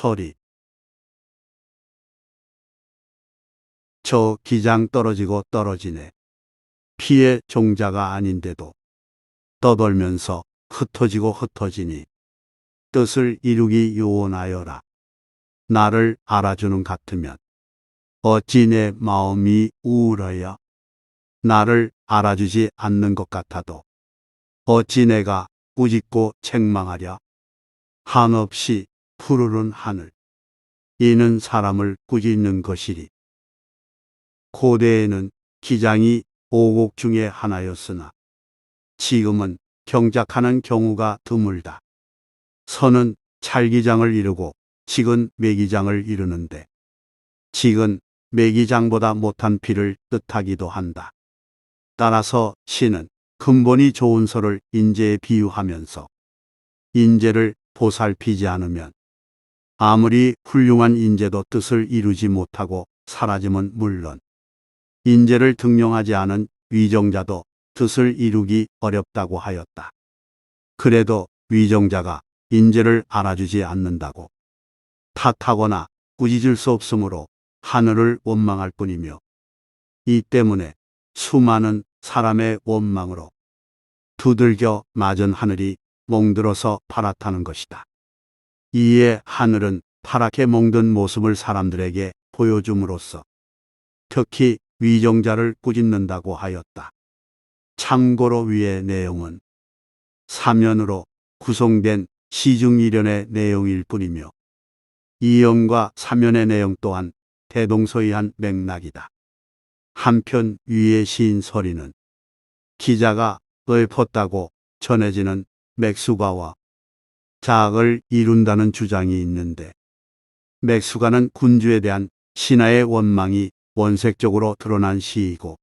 서리 저 기장 떨어지고 떨어지네. 피의 종자가 아닌데도 떠돌면서 흩어지고 흩어지니 뜻을 이루기 요원하여라. 나를 알아주는 같으면 어찌 내 마음이 우울하여 나를 알아주지 않는 것 같아도 어찌 내가 꾸짖고 책망하랴 한없이 푸르른 하늘 이는 사람을 꾸짖는 것이리 고대에는 기장이 오곡 중의 하나였으나 지금은 경작하는 경우가 드물다. 선은 찰기장을 이루고 직은 매기장을 이루는데 직은 매기장보다 못한 피를 뜻하기도 한다. 따라서 시는 근본이 좋은 소를 인재에 비유하면서 인재를 보살피지 않으면 아무리 훌륭한 인재도 뜻을 이루지 못하고 사라짐은 물론 인재를 등용하지 않은 위정자도 뜻을 이루기 어렵다고 하였다. 그래도 위정자가 인재를 알아주지 않는다고 탓하거나 꾸짖을 수 없으므로 하늘을 원망할 뿐이며 이 때문에 수많은 사람의 원망으로 두들겨 맞은 하늘이 멍들어서 파랗다는 것이다. 이에 하늘은 파랗게 멍든 모습을 사람들에게 보여줌으로써 특히 위정자를 꾸짖는다고 하였다. 참고로 위의 내용은 사면으로 구성된 시중일연의 내용일 뿐이며 이연과 사면의 내용 또한 대동소이한 맥락이다. 한편 위의 시인 서리는 기자가 읊었다고 전해지는 맥수가와 자악을 이룬다는 주장이 있는데 맥수가는 군주에 대한 신하의 원망이 원색적으로 드러난 시이고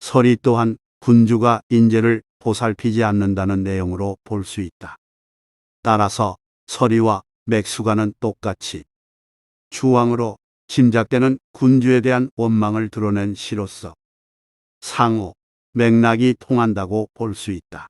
설이 또한 군주가 인재를 보살피지 않는다는 내용으로 볼 수 있다. 따라서 서리와 맥수가는 똑같이 주왕으로 짐작되는 군주에 대한 원망을 드러낸 시로서 상호 맥락이 통한다고 볼 수 있다.